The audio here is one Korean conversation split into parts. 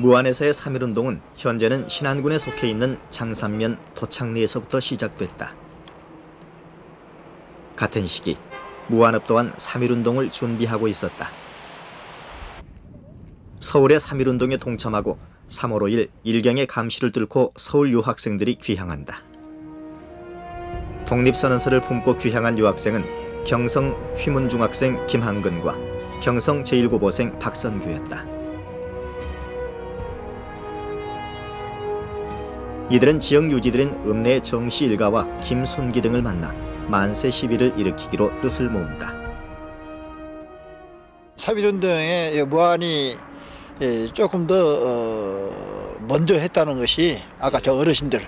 무안에서의 3.1운동은 현재는 신안군에 속해 있는 장산면 도창리에서부터 시작됐다. 같은 시기 무안읍 또한 3.1운동을 준비하고 있었다. 서울의 3.1운동에 동참하고 3월 5일 일경의 감시를 뚫고 서울 유학생들이 귀향한다. 독립선언서를 품고 귀향한 유학생은 경성 휘문중학생 김한근과 경성 제1고보생 박선규였다. 이들은 지역 유지들인 읍내 정씨 일가와 김순기 등을 만나 만세 시위를 일으키기로 뜻을 모은다. 3.1운동에 무한이 예, 조금 더 어, 먼저 했다는 것이 아까 저 어르신들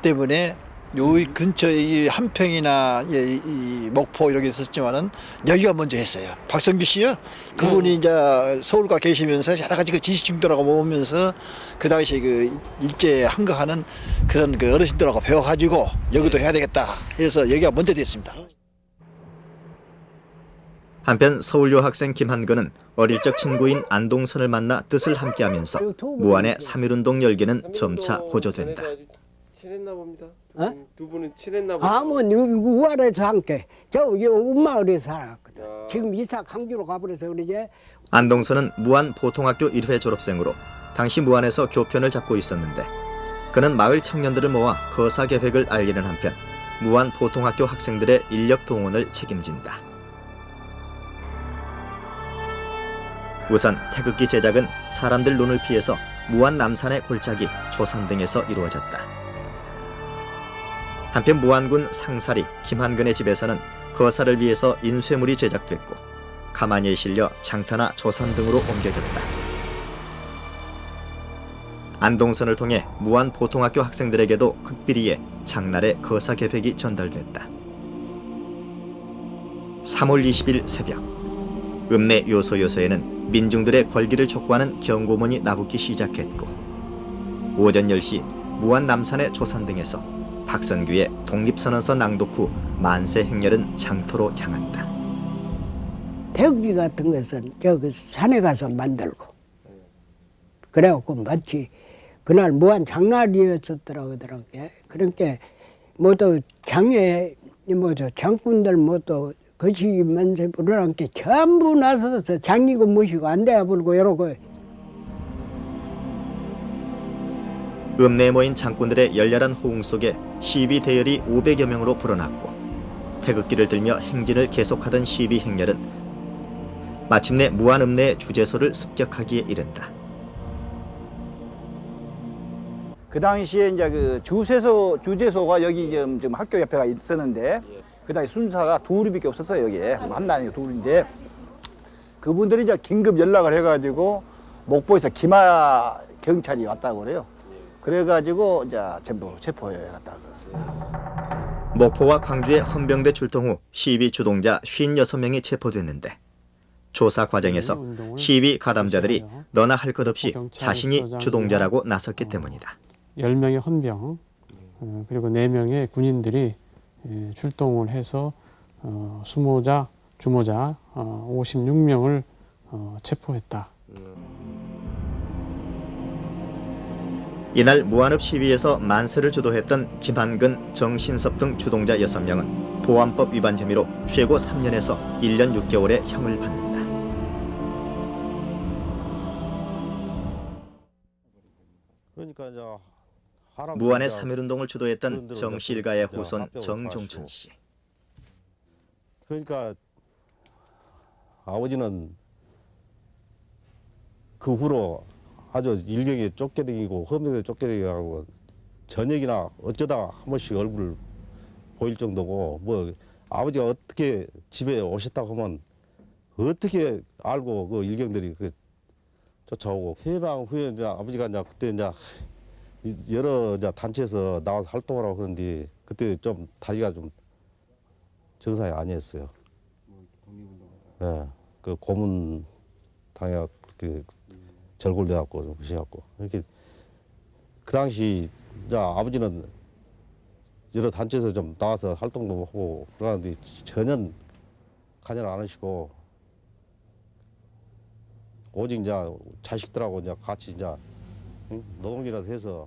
때문에 요 근처 이 한평이나 예, 이- 이 목포 이렇게 있었지만은 여기가 먼저 했어요. 박성규 씨요. 그분이 이제 서울가 계시면서 여러 가지 그 지식층들하고 모으면서 그 당시 그 일제 한가하는 그런 그 어르신들하고 배워가지고 여기도 해야 되겠다. 해서 여기가 먼저 됐습니다. 한편 서울 유학생 김한근은 어릴 적 친구인 안동선을 만나 뜻을 함께하면서 무안의 3.1운동 열기는 점차 고조된다. 친했나 봅니다. 어? 음, 두 분은 친했나 봅니다. 아, 뭐, 우아래서 함께. 저, 이 엄마을에 살았거든. 아. 지금 이사 강주로 가버려서 그러지. 안동선은 무안 보통학교 1회 졸업생으로 당시 무안에서 교편을 잡고 있었는데 그는 마을 청년들을 모아 거사 계획을 알리는 한편 무안 보통학교 학생들의 인력 동원을 책임진다. 우선 태극기 제작은 사람들 눈을 피해서 무안 남산의 골짜기, 조산 등에서 이루어졌다. 한편 무안군 상사리 김한근의 집에서는 거사를 위해서 인쇄물이 제작됐고 가마니에 실려 장터나 조산 등으로 옮겨졌다. 안동선을 통해 무안 보통학교 학생들에게도 극비리에 장날의 거사 계획이 전달됐다. 3월 20일 새벽 읍내 요소 요소에는 민중들의 권리를 촉구하는 경고문이 나붙기 시작했고 오전 10시 무안 남산의 조산 등에서 박선규의 독립선언서 낭독 후 만세 행렬은 장터로 향한다. 태극기 같은 것은 저그 산에 가서 만들고. 그래갖고 마치 그날 무한 장날이었었더라고 그러더라고. 그러니까 뭐또 장에 뭐저 장군들 뭐또 거시기 만세 부르는 게 전부 나서서 장이고 무시고 안 돼야 불고 이러고 읍내에 모인 장군들의 열렬한 호응 속에 시위 대열이 500여 명으로 불어났고 태극기를 들며 행진을 계속하던 시위 행렬은 마침내 무안 읍내의 주재소를 습격하기에 이른다. 그 당시에 이제 그 주세소 주재소가 여기 지금, 지금 학교 옆에가 있었는데 그 당시 순사가 둘이밖에 없었어요 여기에 한단이 둘인데 그분들이 이제 긴급 연락을 해가지고 목포에서 기마 경찰이 왔다고 그래요. 그래가지고 이제 전부 체포해 갔다 그랬습니다. 목포와 광주의 헌병대 출동 후 시위 주동자 56명이 체포됐는데 조사 과정에서 시위 가담자들이 너나 할 것 없이 자신이 주동자라고 나섰기 때문이다. 10명의 헌병 어, 그리고 4명의 군인들이 예, 출동을 해서 어, 수모자, 주모자 어, 56명을 어, 체포했다. 이날 무안읍 시위에서 만세를 주도했던 김한근, 정신섭 등 주동자 6명은 보안법 위반 혐의로 최고 3년에서 1년 6개월의 형을 받는다. 그러니까 이제 하람 이제 3.1운동을 주도했던 정실가의 합병을 정종천. 씨. 그러니까 아버지는 그 후로 아주 일경에 쫓겨다니고 험에 쫓겨다니고 저녁이나 어쩌다 한 번씩 얼굴을 보일 정도고 뭐 아버지가 어떻게 집에 오셨다고 하면 어떻게 알고 그 일경들이 그 쫓아오고 해방 후에 이제 아버지가 이제 그때 이제 이- 여러 이제 단체에서 나와서 활동을 하고 그런데 그때 좀 다리가 좀 정상이 아니었어요. 예, 그 고문 당해 그렇게 절골돼 갖고 좀 그셔갖고 이렇게 그 당시 이제 아버지는 여러 단체에서 좀 나와서 활동도 하고 그러는데 전혀 관여를 안 하시고 오직 이제 자식들하고 이제 같이 이제 응? 노동이라도 해서